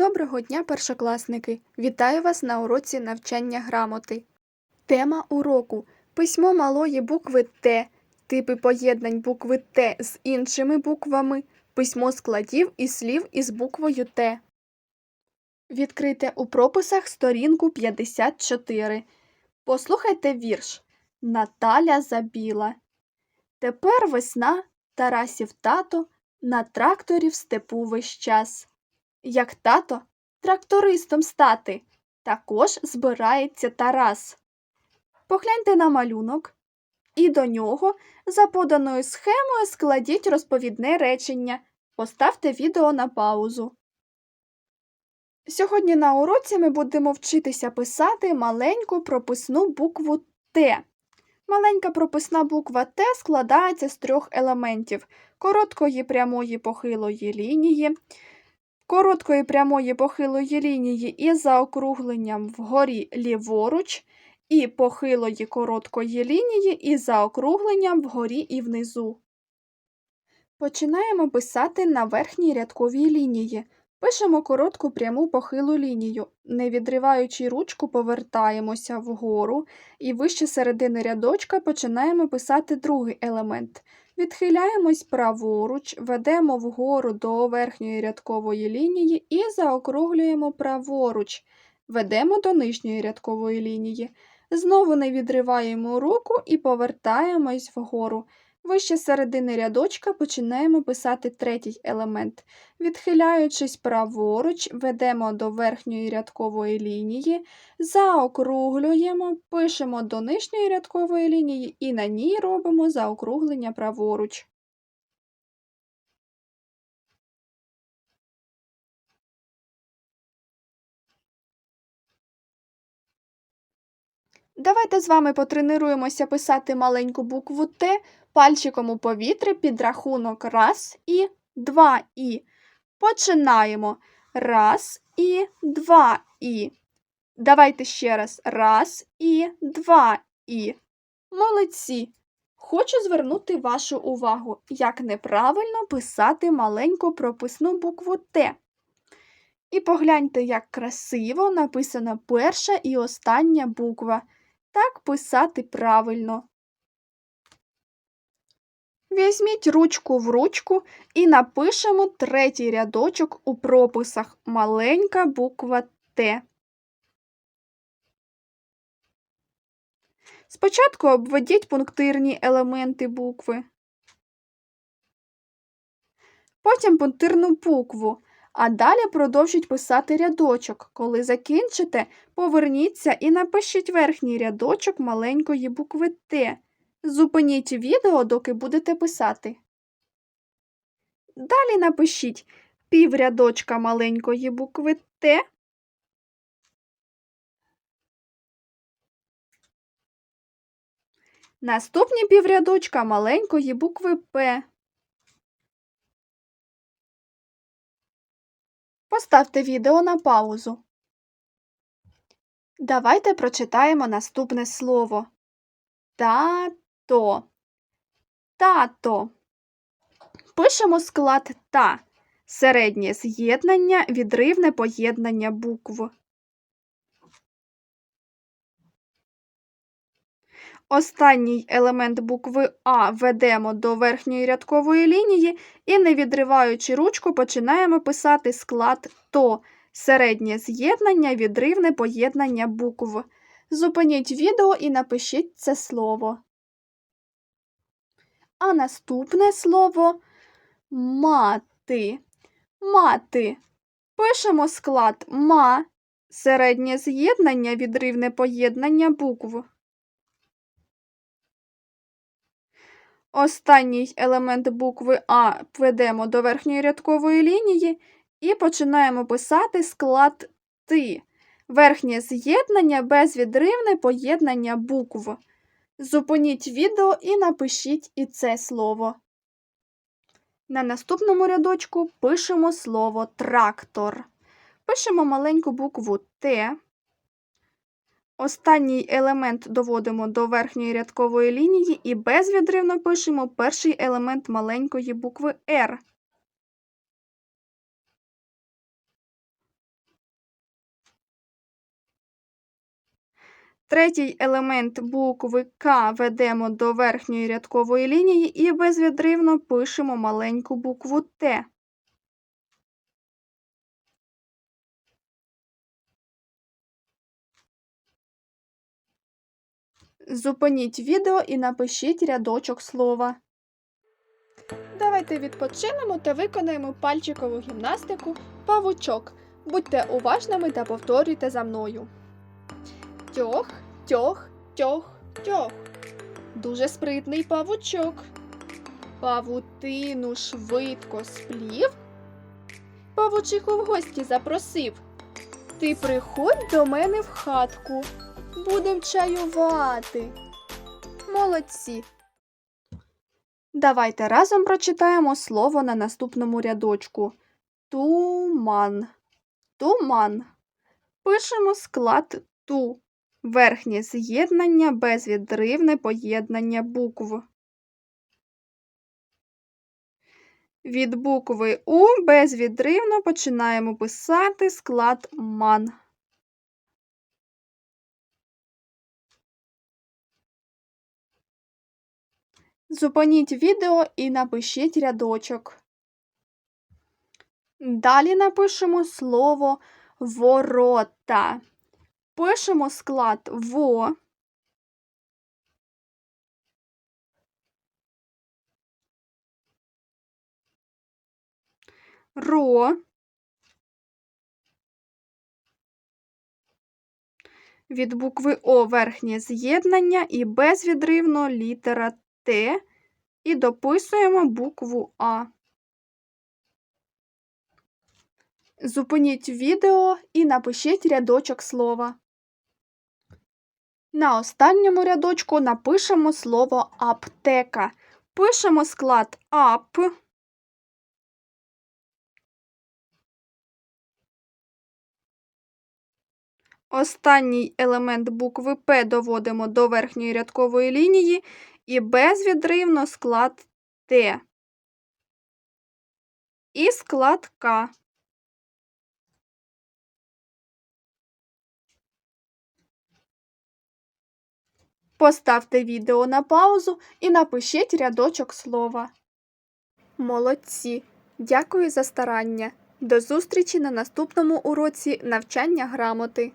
Доброго дня, першокласники! Вітаю вас на уроці навчання грамоти. Тема уроку письмо малої букви Т, типи поєднань букви Т з іншими буквами, письмо складів і слів із буквою Т. Відкрийте у прописах сторінку 54. Послухайте вірш Наталя забіла. Тепер весна, Тарасів тато, на тракторі в степу весь час. Як тато трактористом стати, також збирається Тарас. Погляньте на малюнок, і до нього за поданою схемою складіть розповідне речення. Поставте відео на паузу. Сьогодні на уроці ми будемо вчитися писати маленьку прописну букву Т. Маленька прописна буква Т складається з трьох елементів короткої прямої похилої лінії, короткої прямої похилої лінії із заокругленням вгорі ліворуч, і похилої короткої лінії із заокругленням вгорі і внизу. Починаємо писати на верхній рядковій лінії. Пишемо коротку пряму похилу лінію. Не відриваючи ручку, повертаємося вгору і вище середини рядочка починаємо писати другий елемент. Відхиляємось праворуч, ведемо вгору до верхньої рядкової лінії і заокруглюємо праворуч, ведемо до нижньої рядкової лінії. Знову не відриваємо руку і повертаємось вгору. Вище середини рядочка починаємо писати третій елемент. Відхиляючись праворуч, ведемо до верхньої рядкової лінії, заокруглюємо, пишемо до нижньої рядкової лінії і на ній робимо заокруглення праворуч. Давайте з вами потренуємося писати маленьку букву Т пальчиком у повітрі під рахунок раз і два і. Починаємо. Раз і два і. Давайте ще раз. Раз і два і. Молодці. Хочу звернути вашу увагу, як неправильно писати маленьку прописну букву Т. І погляньте, як красиво написана перша і остання буква. Так писати правильно. Візьміть ручку в ручку і напишемо третій рядочок у прописах маленька буква Т. Спочатку обведіть пунктирні елементи букви, потім пунктирну букву, а далі продовжіть писати рядочок. Коли закінчите, поверніться і напишіть верхній рядочок маленької букви Т. Зупиніть відео, доки будете писати. Далі напишіть піврядочка маленької букви Т. Наступні піврядочка маленької букви П. Поставте відео на паузу. Давайте прочитаємо наступне слово. Тато. Тато. Пишемо склад та. Середнє з'єднання, відривне поєднання букв. Останній елемент букви А ведемо до верхньої рядкової лінії і, не відриваючи ручку, починаємо писати склад ТО. Середнє з'єднання, відривне поєднання букв. Зупиніть відео і напишіть це слово. А наступне слово мати. Мати. Пишемо склад ма, середнє з'єднання, відривне поєднання букв. Останній елемент букви А ведемо до верхньої рядкової лінії і починаємо писати склад Ти. Верхнє з'єднання безвідривне поєднання букв. Зупиніть відео і напишіть і це слово. На наступному рядочку пишемо слово трактор. Пишемо маленьку букву Т. Останній елемент доводимо до верхньої рядкової лінії і безвідривно пишемо перший елемент маленької букви R. Третій елемент букви К ведемо до верхньої рядкової лінії і безвідривно пишемо маленьку букву Т. Зупиніть відео і напишіть рядочок слова. Давайте відпочинемо та виконаємо пальчикову гімнастику павучок. Будьте уважними та повторюйте за мною. Тьох, тьох, тьох, тьох. Дуже спритний павучок. Павутину швидко сплів. Павучиху в гості запросив. Ти приходь до мене в хатку. Будем чаювати. Молодці. Давайте разом прочитаємо слово на наступному рядочку. Туман. Туман. Пишемо склад ту. Верхнє з'єднання, безвідривне поєднання букв. Від букви У безвідривно починаємо писати склад ман. Зупиніть відео і напишіть рядочок. Далі напишемо слово ворота. Пишемо склад во. Ро. Від букви О верхнє з'єднання і безвідривно літера Т. І дописуємо букву А. Зупиніть відео і напишіть рядочок слова. На останньому рядочку напишемо слово аптека. Пишемо склад ап. Останній елемент букви П доводимо до верхньої рядкової лінії і безвідривно склад Т. І склад К. Поставте відео на паузу і напишіть рядочок слова. Молодці! Дякую за старання. До зустрічі на наступному уроці навчання грамоти.